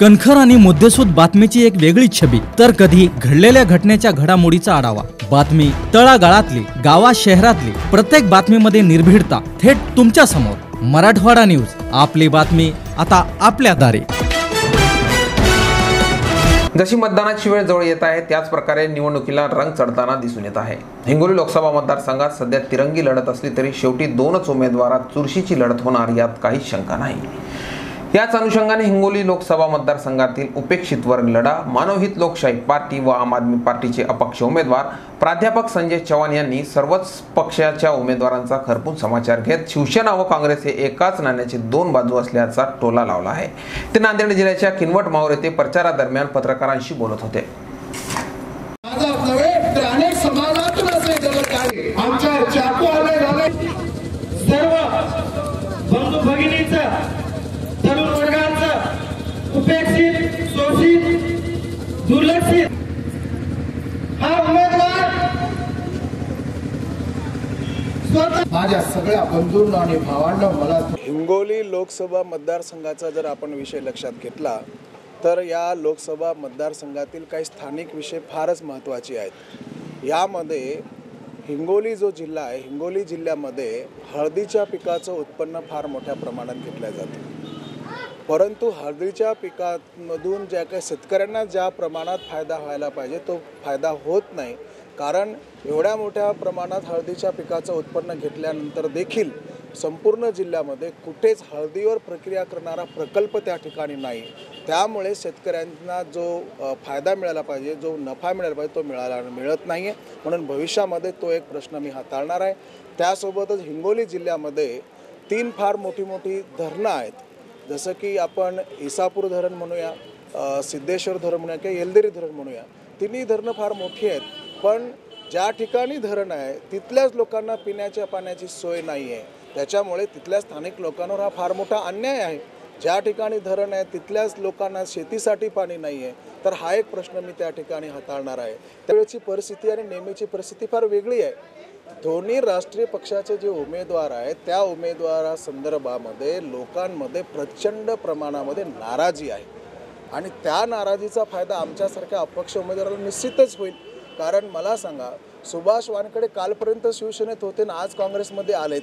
कणखर आणि मुद्देसूद बातमीची एक वेगळीच छबी. तर कधी घडलेल्या घटनेच्या घडामोडीचा आढावा. बातमी तळागाळातली गावा शहरातली प्रत्येक बातमीमध्ये निर्भीडता थेट तुमच्यासमोर. मराठवाडा न्यूज आपली बातमी आता आपल्या दारी. जशी मतदानाची वेळ जवळ येत आहे त्याच प्रकारे निवडणुकीला रंग चढताना दिसून येत आहे. हिंगोली लोकसभा मतदारसंघात सध्या तिरंगी लढत असली तरी शेवटी दोनच उमेदवारात चुरशीची लढत होणार यात काहीच शंका नाही. याच अनुषंगाने हिंगोली लोकसभा मतदारसंघातील उपेक्षित वर्ग लढा मानवहित लोकशाही पार्टी व आम आदमी पार्टीचे अपक्ष उमेदवार प्राध्यापक संजय चव्हाण यांनी सर्वच पक्षाच्या उमेदवारांचा खरपून समाचार घेत शिवसेना व काँग्रेस हे एकाच नाण्याचे दोन बाजू असल्याचा टोला लावला आहे. ते नांदेड जिल्ह्याच्या किनवट मावर येथे प्रचारादरम्यान पत्रकारांशी बोलत होते. आमच्या चाकू आले झाले. सर्व बंधू तरुण वर्गाचं उपेक्षित शोषित दुर्लक्षित हा उमेदवार स्वतः माझ्या सगळ्या बंधूंना आणि भावांना मला हिंगोली लोकसभा मतदारसंघाचा जर आपण विषय लक्षात घेतला तर या लोकसभा मतदारसंघातील काही स्थानिक विषय फारच महत्त्वाचे आहेत. यामध्ये हिंगोली जो जिल्हा आहे हिंगोली जिल्ह्यामध्ये हळदीच्या पिकाचं उत्पन्न फार मोठ्या प्रमाणात घेतलं जातं. परंतु हळदीच्या पिकामधून ज्या काही शेतकऱ्यांना ज्या प्रमाणात फायदा व्हायला पाहिजे तो फायदा होत नाही. कारण एवढ्या मोठ्या प्रमाणात हळदीच्या पिकाचं उत्पन्न घेतल्यानंतर देखील संपूर्ण जिल्ह्यामध्ये कुठेच हळदीवर प्रक्रिया करणारा प्रकल्प त्या ठिकाणी नाही. त्यामुळे शेतकऱ्यांना जो फायदा मिळाला पाहिजे जो नफा मिळाला पाहिजे तो मिळाला मिळत नाही आहे म्हणून भविष्यामध्ये तो एक प्रश्न मी हाताळणार आहे. त्यासोबतच हिंगोली जिल्ह्यामध्ये तीन फार मोठी मोठी धरणं आहेत. जसं की आपण इसापूर धरण म्हणूया सिद्धेश्वर धरण म्हणूया किंवा येलदेरी धरण म्हणूया तिन्ही धरणं फार मोठी आहेत. पण ज्या ठिकाणी धरण आहे तिथल्याच लोकांना पिण्याच्या पाण्याची सोय नाही आहे त्याच्यामुळे तिथल्या स्थानिक लोकांवर हा फार मोठा अन्याय आहे. ज्या ठिकाणी धरण आहे तिथल्याच लोकांना शेतीसाठी पाणी नाही आहे तर हा एक प्रश्न मी त्या ठिकाणी हाताळणार आहे. त्यावेळेची परिस्थिती आणि नेहमीची परिस्थिती फार वेगळी आहे. दोन्ही राष्ट्रीय पक्षाचे जे उमेदवार आहेत त्या उमेदवारासंदर्भामध्ये लोकांमध्ये प्रचंड प्रमाणामध्ये नाराजी आहे. आणि त्या नाराजीचा फायदा आमच्यासारख्या अपक्ष उमेदवाराला निश्चितच होईल. कारण मला सांगा सुभाष वानकडे कालपर्यंत शिवसेनेत होते ना आज काँग्रेसमध्ये आलेत.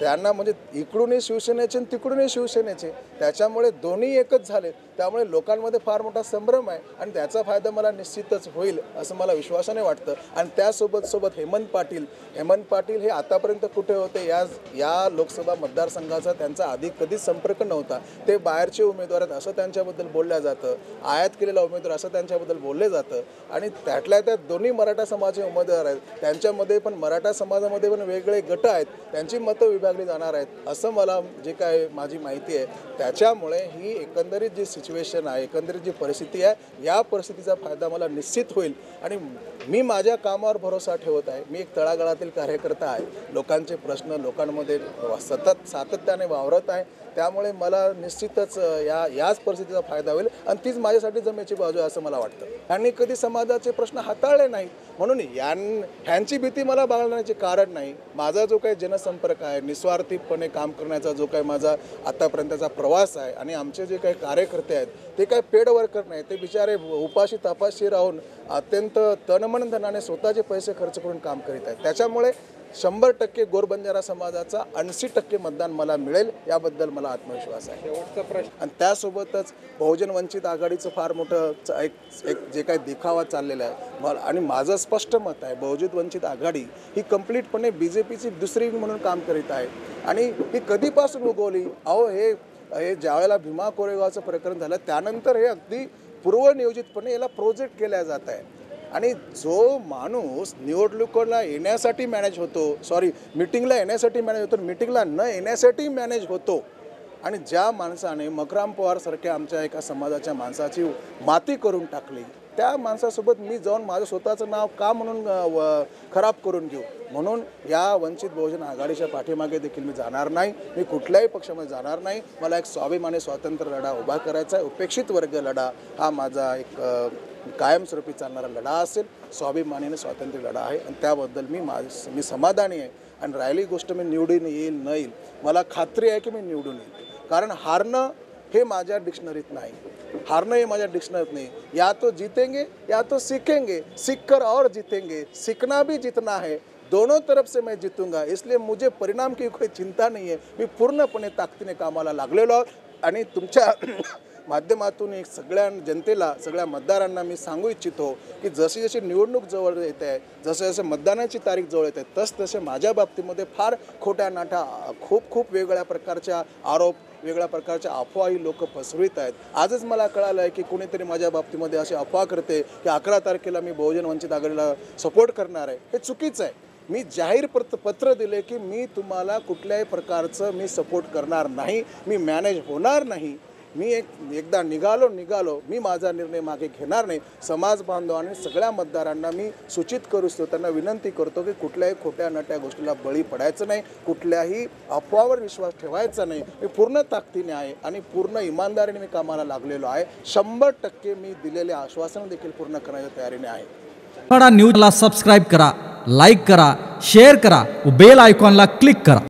त्यांना म्हणजे इकडूनही शिवसेनेचे आणि तिकडूनही शिवसेनेचे. त्याच्यामुळे दोन्ही एकच झाले त्यामुळे लोकांमध्ये फार मोठा संभ्रम आहे आणि त्याचा फायदा मला निश्चितच होईल असं मला विश्वासाने वाटतं. आणि त्यासोबत सोबत हेमंत पाटील. हेमंत पाटील हे आतापर्यंत कुठे होते? या या लोकसभा मतदारसंघाचा त्यांचा आधी कधीच संपर्क नव्हता. ते बाहेरचे उमेदवार आहेत असं त्यांच्याबद्दल बोललं जातं. आयात केलेला उमेदवार असं त्यांच्याबद्दल बोललं जातं. आणि त्यातल्या त्यात दोन्ही मराठा समाजाचे उमेदवार आहेत. त्यांच्यामध्ये पण मराठा समाजामध्ये पण वेगळे गट आहेत. त्यांची मतं विभागली जाणार आहेत असं मला जे काय माझी माहिती आहे. त्याच्यामुळे ही एकंदरीत जी सिच्युएशन आहे एकंदरीत जी परिस्थिती आहे या परिस्थितीचा फायदा मला निश्चित होईल. आणि मी माझ्या कामावर भरोसा ठेवत आहे मी एक तळागाळातील कार्यकर्ता आहे. लोकांचे प्रश्न लोकांमध्ये सतत सातत्याने वावरत आहे. त्यामुळे मला निश्चितच या याच परिस्थितीचा फायदा होईल आणि तीच माझ्यासाठी जमेची बाजू आहे असं मला वाटतं. त्यांनी कधी समाजाचे प्रश्न हाताळले नाही म्हणून यां ह्यांची भीती मला बाळगण्याचे कारण नाही. माझा जो काही जनसंपर्क आहे निस्वार्थीपणे काम करण्याचा जो काही माझा आतापर्यंतचा प्रवास आहे आणि आमचे जे काही कार्यकर्ते आहेत. ते काही पेड वर्कर नाही. ते बिचारे उपाशी तपाशी राहून अत्यंत तनमन धनाने स्वतःचे पैसे खर्च करून काम करीत आहेत. त्याच्यामुळे शंभर टक्के गोरबंजारा समाजाचा ऐंशी टक्के मतदान मला मिळेल याबद्दल मला आत्मविश्वास आहे. आणि त्यासोबतच बहुजन वंचित आघाडीचं फार मोठं एक एक जे काही देखावा चाललेला आहे. मला आणि माझं स्पष्ट मत आहे बहुजन वंचित आघाडी ही कम्प्लीटपणे बी जे पीची दुसरी म्हणून काम करीत आहे. आणि ही कधीपासून उगवली? अहो हे हे ज्यावेळेला भीमा कोरेगावचं प्रकरण झालं त्यानंतर हे अगदी पूर्वनियोजितपणे याला प्रोजेक्ट केल्या जात आहे. आणि जो माणूस निवडणुकीला येण्यासाठी मॅनेज होतो सॉरी मिटिंगला येण्यासाठी मॅनेज होतो मिटिंगला न येण्यासाठी मॅनेज होतो आणि ज्या माणसाने मकराम पवारसारख्या आमच्या एका समाजाच्या माणसाची माती करून टाकली त्या माणसासोबत मी जाऊन माझं स्वतःचं नाव का म्हणून व- खराब करून घेऊ? म्हणून या वंचित बहुजन आघाडीच्या पाठीमागे देखील मी जाणार नाही. मी कुठल्याही पक्षामध्ये जाणार नाही. मला एक स्वाभिमानी स्वातंत्र्य लढा उभा करायचा आहे. उपेक्षित वर्ग लढा हा माझा एक कायमस्वरूपी चालणारा लढा असेल. स्वाभिमानीने स्वातंत्र्य लढा आहे आणि त्याबद्दल मी मा मी समाधानी आहे आणि राहिली गोष्ट मी निवडून येईल न येईल. मला खात्री आहे की मी निवडून येईल. कारण हारणं हे माझ्या डिक्शनरीत नाही. हारणं हे माझ्या डिक्शनरीत नहीं. या तो जीतेंगे या तो सीखेंगे. सीख कर और जीतेंगे. सीखना भी जीतना है. दोनों तरफ से मैं जितूंगा. इसलिए मुझे परिणाम की कोई चिंता नाही आहे मी पूर्णपणे ताकदीने कामाला लागलेलो आहोत. आणि तुमच्या माध्यमातून एक सगळ्या जनतेला सगळ्या मतदारांना मी सांगू इच्छितो की जशी जशी निवडणूक जवळ येत आहे जसे जसे मतदानाची तारीख जवळ येत आहे तसतसे माझ्या बाबतीमध्ये फार खोट्या नाठा खूप खूप वेगवेगळ्या प्रकारच्या आरोप वेगळ्या प्रकारच्या अफवाही लोक पसरवित आहेत. आजच मला कळालं आहे की कोणीतरी माझ्या बाबतीमध्ये अशी अफवा करते की अकरा तारखेला मी बहुजन वंचित आघाडीला सपोर्ट करणार आहे. हे चुकीचं आहे. मी जाहीर पत्र पत्र दिले की मी तुम्हाला कुठल्याही प्रकारचं मी सपोर्ट करणार नाही. मी मॅनेज होणार नाही. मी एक एकदा निघालो निघालो. मी माझा निर्णय मागे घेणार नाही. समाज बांधवाने सगळ्या मतदारांना मी सूचित करू इच्छितो त्यांना विनंती करतो की कुठल्याही खोट्या नट्या गोष्टीला बळी पडायचं नाही. कुठल्याही अफवावर विश्वास ठेवायचा नाही. मी पूर्ण ताकदीने आहे आणि पूर्ण इमानदारीने मी कामाला लागलेलो आहे. शंभर टक्के मी दिलेले आश्वासन देखील पूर्ण करण्याच्या तयारीने आहे. न्यूजला सबस्क्राईब करा लाईक करा शेअर करा व बेल आयकॉनला क्लिक करा.